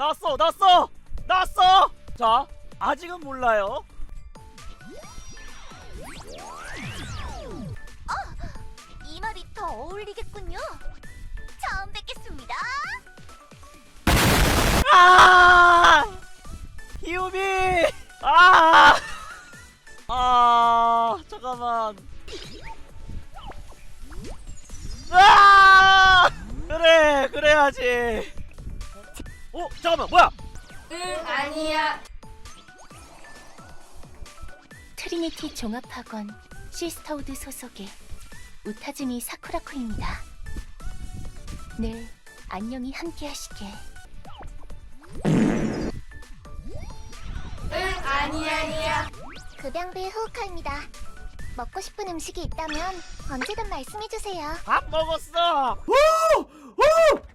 나왔어 나왔어 나왔어 자 아직은 몰라요 이 말이 더 어울리겠군요. 처음 뵙겠습니다. 아 히우미 아 아, 잠깐만. 아! 그래, 그래야지. 어, 잠깐만, 뭐야? 응 아니야 트리니티 종합학원 시스터우드 소속의 우타즈미 사쿠라코입니다. 늘 안녕히 함께하시길. 응 아니야 아니야 급양배 후우카입니다. 먹고 싶은 음식이 있다면 언제든 말씀해주세요. 밥 먹었어. 우!